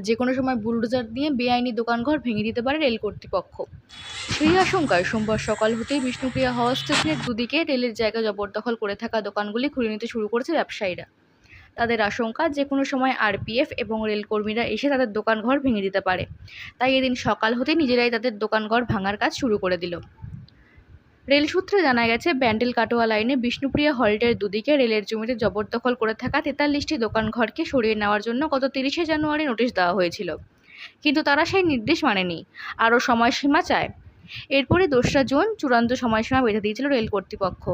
যে কোনো সময় বুলডোজার দিয়ে বেআইনি দোকানঘর ভেঙে দিতে পারে রেল কর্তৃপক্ষ। সেই আশঙ্কায় সোমবার সকাল হতেই বিষ্ণুপ্রিয়া হাওয়া স্টেশনের দুদিকে রেলের জায়গা জবরদখল করে থাকা দোকানগুলি খুলে নিতে শুরু করেছে ব্যবসায়ীরা। তাদের আশঙ্কা যে কোনো সময় আরপিএফ এবং রেলকর্মীরা এসে তাদের দোকানঘর ভেঙে দিতে পারে। তাই এদিন সকাল হতেই নিজেরাই তাদের দোকানঘর ভাঙার কাজ শুরু করে দিল। রেল সূত্রে জানা গেছে, ব্যান্ডেল কাটোয়া লাইনে বিষ্ণুপ্রিয়া হল্টের দুদিকে রেলের জমিতে জবরদখল করে থাকা তেতাল্লিশটি দোকানঘরকে সরিয়ে নেওয়ার জন্য গত তিরিশে জানুয়ারি নোটিশ দেওয়া হয়েছিল। কিন্তু তারা সেই নির্দেশ মানেনি। আরও সময়সীমা চায়। এরপরে দোসরা জুন চূড়ান্ত সময়সীমা বেঁধে দিয়েছিল রেল কর্তৃপক্ষ।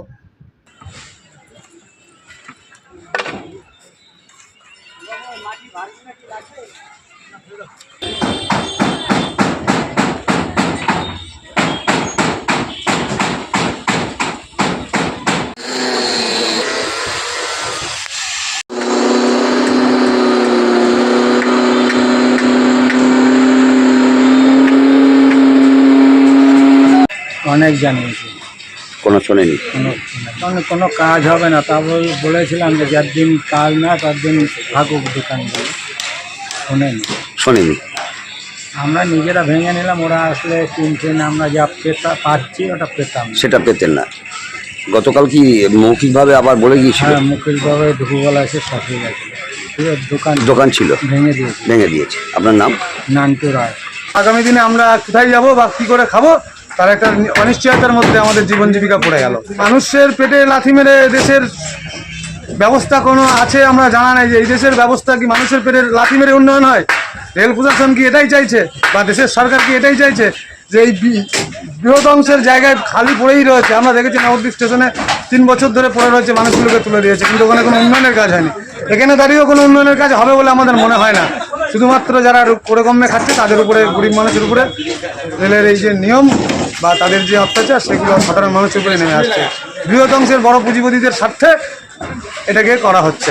অনেক জানিয়েছি। কোনো শোনেনি? কোনো কোনো কাজ হবে না। তারপর বলেছিলাম যে যার দিন কাজ না তার দিন থাকুক দোকান শোনেনি। শোনেনি? আমরা নিজেরা ভেঙে নিলাম ওরা আসলে কিনছে না আমরা যা পেতা পাচ্ছি ওটা পেতাম। সেটা পেতেন না। গতকাল কি মৌখিকভাবে আবার বলে গিয়েছিল? হ্যাঁ মুখিলভাবে দুপুরবেলা এসে সঠিক আছে দোকান দোকান ছিল? ভেঙে দিয়েছি। ভেঙে দিয়েছে। আপনার নাম? নান্টু রায়। আগামী দিনে আমরা কোথায় যাব বা কি করে খাব? তার একটা অনিশ্চয়তার মধ্যে আমাদের জীবন জীবিকা পড়ে গেল। মানুষের পেটে লাথি মেরে দেশের ব্যবস্থা কোনো আছে আমরা জানা নাই যে এই দেশের ব্যবস্থা কি মানুষের পেটে লাথি মেরে উন্নয়ন হয়? রেল প্রশাসন কি এটাই চাইছে? বা দেশের সরকার কি এটাই চাইছে? যে এই বৃহৎ অংশের জায়গায় খালি পড়েই রয়েছে। আমরা দেখেছি নবদ্বীপ স্টেশনে তিন বছর ধরে পড়ে রয়েছে, মানুষগুলোকে তুলে দিয়েছে, কিন্তু ওখানে কোনো উন্নয়নের কাজ হয়নি। এখানে দাঁড়িয়েও কোনো উন্নয়নের কাজ হবে বলে আমাদের মনে হয় না। শুধুমাত্র যারা করে খাচ্ছে, তাদের উপরে, গরিব মানুষের উপরে রেলের এই যে নিয়ম বা তাদের যে অত্যাচার, সেগুলো সাধারণ মানুষের উপরে নেমে আসছে। বৃহৎ অংশের বড় পুঁজিপতিদের স্বার্থে এটাকে করা হচ্ছে।